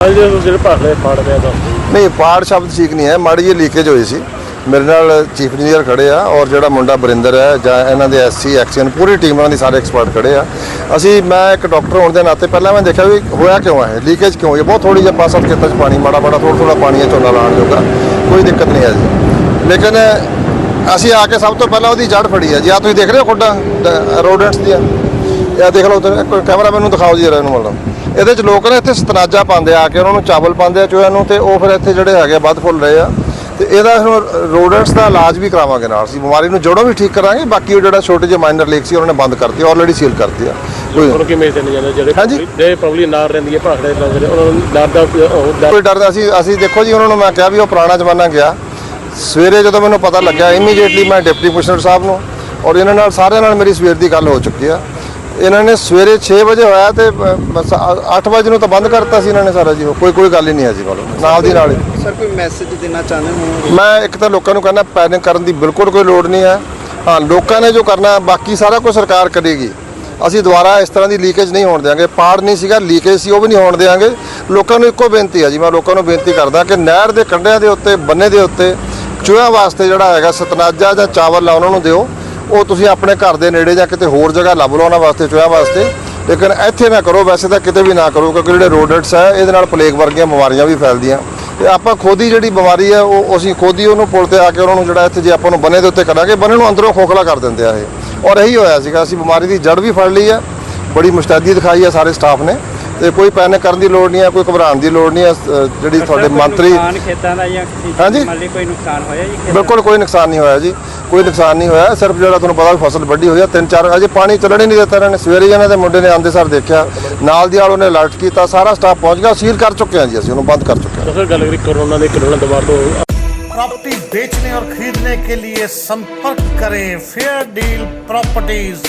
ਜਿਹੜੇ ਭਾਖੜੇ ਫਾੜ ਪਿਆ ਦੱਸ ਨਹੀਂ, ਪਾੜ ਸ਼ਬਦ ਠੀਕ ਨਹੀਂ ਹੈ, ਮਾੜੀ ਜਿਹੀ ਲੀਕੇਜ ਹੋਈ ਸੀ। ਮੇਰੇ ਨਾਲ ਚੀਫ ਇੰਜੀਨੀਅਰ ਖੜੇ ਆ ਔਰ ਜਿਹੜਾ ਮੁੰਡਾ ਬਰਿੰਦਰ ਹੈ ਜਾਂ ਇਹਨਾਂ ਦੇ ਐਸਸੀ ਐਕਸ਼ਨ ਪੂਰੀ ਟੀਮ ਉਹਨਾਂ ਦੀ ਸਾਰੇ ਐਕਸਪਰਟ ਖੜੇ ਆ। ਅਸੀਂ, ਮੈਂ ਇੱਕ ਡਾਕਟਰ ਹੋਣ ਦੇ ਨਾਤੇ ਪਹਿਲਾਂ ਮੈਂ ਦੇਖਿਆ ਵੀ ਹੋਇਆ ਕਿਉਂ ਹੈ ਲੀਕੇਜ ਕਿਉਂ ਹੋਈ ਹੈ? ਬਹੁਤ ਥੋੜੀ ਜਿਹੀ ਪਾਸ ਆਫ ਖੇਤਾਂ 'ਚ ਪਾਣੀ, ਮਾੜਾ ਮਾੜਾ ਥੋੜਾ ਥੋੜਾ ਪਾਣੀ ਹੈ, ਝੋਨਾ ਲਾਉਣ ਜੋਗਾ। ਕੋਈ ਦਿੱਕਤ ਨਹੀਂ ਹੈ ਜੀ। ਲੇਕਿਨ ਅਸੀਂ ਆ ਕੇ ਸਭ ਤੋਂ ਪਹਿਲਾਂ ਉਹਦੀ ਜੜ ਫੜੀ ਹੈ ਜੀ। ਆ ਤੁਸੀਂ ਦੇਖ ਰਹੇ ਹੋ ਖੁੱਡਾਂ ਰੋਡੈਂਟਸ ਦੀਆਂ। ਇਹ ਦੇਖ ਲਓ ਉਧਰ ਕੈਮਰਾ ਮੈਨੂੰ ਦਿਖਾਓ ਜੀ ਜਰਾ ਇਹਨੂੰ ਮਤਲਬ। ਇਹਦੇ ਚ ਲੋਕ ਨੇ ਇੱਥੇ ਸਤਨਾਜਾ ਪਾਉਂਦੇ ਆ ਕੇ ਉਹਨਾਂ ਨੂੰ ਚਾਵਲ ਪਾਉਂਦੇ ਆ ਚੋਇਆਂ ਨੂੰ ਤੇ ਉਹ ਫਿਰ ਇੱਥੇ ਜਿਹੜੇ ਹੈਗੇ ਵੱਧ ਫੁੱਲ ਰਹੇ ਆ। ਤੇ ਇਹਦਾ ਹੁਣ ਰੋਡੈਂਟਸ ਦਾ ਇਲਾਜ ਵੀ ਕਰਾਵਾਂਗੇ ਨਾਲ। ਅਸੀਂ ਬਿਮਾਰੀ ਨੂੰ ਜੜੋਂ ਵੀ ਠੀਕ ਕਰਾਂਗੇ ਬਾਕੀ ਉਹ ਜਿਹੜਾ ਛੋਟੇ ਜਿਹੇ ਮਾਈਨਰ ਲੀਕ ਸੀ ਉਹਨਾਂ ਨੇ ਬੰਦ ਕਰਤੀ ਆਲਰੇਡੀ ਸੀਲ ਕਰਤੀ ਆ। ਕੋਈ ਉਹਨੂੰ ਕਿਵੇਂ ਚੱਲ ਜਾਂਦੇ ਜਿਹੜੇ ਹਾਂਜੀ। ਜਿਹੜੇ ਪ੍ਰੋਬਲੀ ਨਾਰ ਰਹਿੰਦੀ ਹੈ ਭਾਖੜੇ ਲਾਉਂਦੇ ਨੇ ਉਹਨਾਂ ਨੂੰ ਦਾ ਡਰ ਕੋਈ ਡਰਦਾ ਅਸੀਂ ਅਸੀਂ ਦੇਖੋ ਜੀ ਉਹਨਾਂ ਨੂੰ ਮੈਂ ਕਿਹਾ ਵੀ ਉਹ ਪੁਰਾਣਾ ਜ਼ਮਾਨਾ ਗਿਆ। ਸਵੇਰੇ ਜਦੋਂ ਮੈਨੂੰ ਪਤਾ ਲੱਗਿਆ ਇਮੀਡੀਏਟਲੀ ਮੈਂ ਡਿਪਟੀ ਕਮਿਸ਼ਨਰ ਸਾਹਿਬ ਨੂੰ ਔਰ ਇਹਨਾਂ ਨਾਲ ਸਾਰਿਆਂ ਨਾਲ ਮੇਰੀ ਸਵੇਰ ਦੀ ਗੱਲ ਹੋ ਚੁੱਕੀ ਆ। ਇਹਨਾਂ ਨੇ ਸਵੇਰੇ 6 ਵਜੇ ਹੋਇਆ ਤੇ ਬਸ 8 ਵਜੇ ਨੂੰ ਤਾਂ ਬੰਦ ਕਰਤਾ ਸੀ ਇਹਨਾਂ ਨੇ ਸਾਰਾ ਜੀ ਉਹ ਕੋਈ ਕੋਈ ਗੱਲ ਹੀ ਨਹੀਂ ਹੈ ਜੀ ਮਤਲਬ ਨਾਲ ਦੀ ਨਾਲ ਹੀ। ਸਰ ਕੋਈ ਮੈਸੇਜ ਦੇਣਾ ਚਾਹੁੰਦੇ ਹੋ? ਮੈਂ ਇੱਕ ਤਾਂ ਲੋਕਾਂ ਨੂੰ ਕਹਿੰਦਾ ਪੈਨਿਕ ਕਰਨ ਦੀ ਬਿਲਕੁਲ ਕੋਈ ਲੋੜ ਨਹੀਂ ਹੈ। ਹਾਂ ਲੋਕਾਂ ਨੇ ਜੋ ਕਰਨਾ ਬਾਕੀ ਸਾਰਾ ਕੁਝ ਸਰਕਾਰ ਕਰੇਗੀ। ਅਸੀਂ ਦੁਬਾਰਾ ਇਸ ਤਰ੍ਹਾਂ ਦੀ ਲੀਕੇਜ ਨਹੀਂ ਹੋਣ ਦੇਵਾਂਗੇ ਪਾੜ ਨਹੀਂ ਸੀਗਾ ਲੀਕੇਜ ਸੀ ਉਹ ਵੀ ਨਹੀਂ ਹੋਣ ਦੇਵਾਂਗੇ ਲੋਕਾਂ ਨੂੰ ਇੱਕੋ ਬੇਨਤੀ ਹੈ ਜੀ ਮੈਂ ਲੋਕਾਂ ਨੂੰ ਬੇਨਤੀ ਕਰਦਾ ਕਿ ਨਹਿਰ ਦੇ ਕੰਢਿਆਂ ਦੇ ਉੱਤੇ ਬੰਨੇ ਦੇ ਉੱਤੇ ਚੂਹਿਆਂ ਵਾਸਤੇ ਜਿਹੜਾ ਹੈਗਾ ਸਤਨਾਜਾ ਜਾਂ ਚਾਵਲ ਲਾ ਉਹਨਾਂ ਨੂੰ ਦਿਓ। ਉਹ ਤੁਸੀਂ ਆਪਣੇ ਘਰ ਦੇ ਨੇੜੇ ਜਾਂ ਕਿਤੇ ਹੋਰ ਜਗ੍ਹਾ ਲੱਭ ਲਓ ਉਹਨਾਂ ਵਾਸਤੇ ਚੂਹਿਆਂ ਵਾਸਤੇ। ਲੇਕਿਨ ਇੱਥੇ ਨਾ ਕਰੋ ਵੈਸੇ ਤਾਂ ਕਿਤੇ ਵੀ ਨਾ ਕਰੋ ਕਿਉਂਕਿ ਜਿਹੜੇ ਰੋਡੈਂਟਸ ਹੈ ਇਹਦੇ ਨਾਲ ਪਲੇਗ ਵਰਗੀਆਂ ਬਿਮਾਰੀਆਂ ਵੀ ਫੈਲਦੀਆਂ। ਤੇ ਆਪਾਂ ਖੁਦ ਹੀ ਜਿਹੜੀ ਬਿਮਾਰੀ ਹੈ ਉਹ ਅਸੀਂ ਖੁਦ ਹੀ ਉਹਨੂੰ ਪੁਲ ਤੇ ਆ ਕੇ ਉਹਨਾਂ ਨੂੰ ਜਿਹੜਾ ਇੱਥੇ ਜੇ ਆਪਾਂ ਨੂੰ ਬੰਨੇ ਦੇ ਉੱਤੇ ਕਰਾਂਗੇ ਬੰਨੇ ਨੂੰ ਅੰਦਰੋਂ ਖੋਖਲਾ ਕਰ ਦਿੰਦੇ ਆ ਇਹ। ਔਰ ਇਹੀ ਹੋਇਆ ਸੀਗਾ ਅਸੀਂ ਬਿਮਾਰੀ ਦੀ ਜੜ ਵੀ ਫੜ ਲਈ ਹੈ ਬੜੀ ਮੁਸਤੈਦੀ ਦਿਖਾਈ ਹੈ ਸਾਰੇ ਸਟਾਫ ਨੇ। ਤੇ ਕੋਈ ਪੈਨਿਕ ਕਰਨ ਦੀ ਲੋੜ ਨਹੀਂ ਹੈ ਕੋਈ ਘਬਰਾਉਣ ਦੀ ਲੋੜ ਨਹੀਂ ਹੈ ਜਿਹੜੀ ਤੁਹਾਡੇ ਮੰਤਰੀ ਨੁਕਸਾਨ ਖੇਤਾਂ ਦਾ ਜਾਂ ਕਿਸੇ ਹਾਂਜੀ। ਕੋਈ ਨੁਕਸਾਨ ਹੋਇਆ ਜੀ ਬਿਲਕੁਲ ਕੋਈ ਨੁਕਸਾਨ ਨਹੀਂ ਹੋਇਆ ਜੀ। ਕੋਈ ਨੁਕਸਾਨ ਨਹੀਂ ਹੋਇਆ ਸਿਰਫ ਜਿਹੜਾ ਤੁਹਾਨੂੰ ਪਤਾ ਵੀ ਫਸਲ ਵੱਡੀ ਹੋਈ ਆ ਤਿੰਨ ਚਾਰ ਅਜੇ ਪਾਣੀ ਚੱਲਣ ਹੀ ਨਹੀਂ ਦਿੱਤਾ ਇਹਨਾਂ ਨੇ ਸਵੇਰੇ ਹੀ ਇਹਨਾਂ ਦੇ ਮੁੰਡੇ ਨੇ ਆਂਦੇ ਸਰ ਦੇਖਿਆ ਨਾਲ ਦੀ ਨਾਲ ਉਹਨੇ ਅਲਰਟ ਕੀਤਾ ਸਾਰਾ ਸਟਾਫ ਪਹੁੰਚ ਗਿਆ ਸੀਲ ਕਰ ਚੁੱਕੇ ਹਾਂ ਜੀ ਅਸੀਂ ਉਹਨੂੰ ਬੰਦ ਕਰ ਚੁੱਕੇ ਹਾਂ ਤਾਂ ਫਿਰ ਗੱਲ ਕਰੀ ਕਰੋਨਾ ਦੇ ਕਰੋਨਾ ਦਬਾਅ ਤੋਂ प्रॉपर्टी बेचने और खरीदने के लिए संपर्क करें फेयर डील प्रॉपर्टीज